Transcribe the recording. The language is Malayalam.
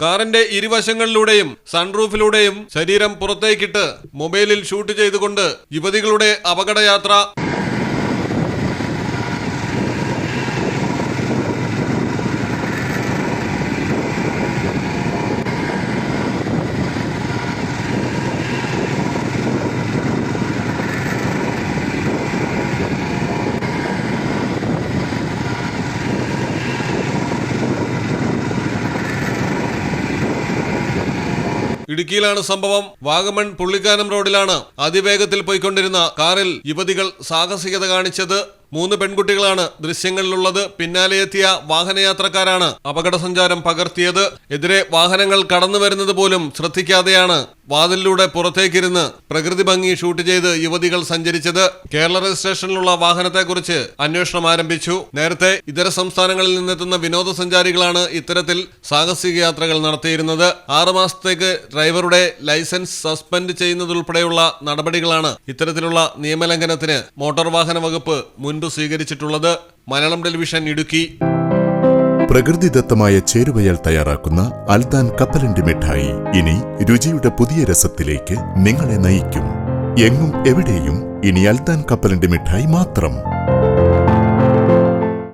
കാറിന്റെ ഇരുവശങ്ങളിലൂടെയും സൺറൂഫിലൂടെയും ശരീരം പുറത്തേക്കിട്ട് മൊബൈലിൽ ഷൂട്ട് ചെയ്തുകൊണ്ട് യുവതികളുടെ അപകടയാത്ര ഇടുക്കിയിലാണ് സംഭവം. വാഗമൺ പുള്ളിക്കാനം റോഡിലാണ്. അതിവേഗത്തിൽ പോയിക്കൊണ്ടിരുന്ന കാറിൽ യുവതികൾ സാഹസികത കാണിച്ചത് മൂന്ന് പെൺകുട്ടികളാണ്. ദൃശ്യങ്ങളിലുള്ളത് പിന്നാലെ എത്തിയ വാഹനയാത്രക്കാരാണ് അപകട സഞ്ചാരം പകർത്തിയത്. എതിരെ വാഹനങ്ങൾ കടന്നു വരുന്നത് പോലും ശ്രദ്ധിക്കാതെയാണ്. വാതിലിലൂടെ പുറത്തേക്കിരുന്ന് പ്രകൃതി ഭംഗി ഷൂട്ട് ചെയ്ത് യുവതികൾ സഞ്ചരിച്ചത് കേരള രജിസ്ട്രേഷനിലുള്ള വാഹനത്തെക്കുറിച്ച് അന്വേഷണം ആരംഭിച്ചു. നേരത്തെ ഇതര സംസ്ഥാനങ്ങളിൽ നിന്നെത്തുന്ന വിനോദസഞ്ചാരികളാണ് ഇത്തരത്തിൽ സാഹസിക യാത്രകൾ നടത്തിയിരുന്നത്. ആറുമാസത്തേക്ക് ഡ്രൈവറുടെ ലൈസൻസ് സസ്പെൻഡ് ചെയ്യുന്നതുൾപ്പെടെയുള്ള നടപടികളാണ് ഇത്തരത്തിലുള്ള നിയമലംഘനത്തിന് മോട്ടോർ വാഹന വകുപ്പ് മുൻപ് സ്വീകരിച്ചിട്ടുള്ളത്. മലയാളം ടെലിവിഷൻ ഇടുക്കി. പ്രകൃതിദത്തമായ ചേരുവയാൽ തയ്യാറാക്കുന്ന അൽദാൻ കപ്പലണ്ടി മിഠായി. ഇനി രുചിയുടെ പുതിയ രസത്തിലേക്ക് നിങ്ങളെ നയിക്കും. എങ്ങും എവിടെയും ഇനി അൽദാൻ കപ്പലണ്ടി മിഠായി മാത്രം.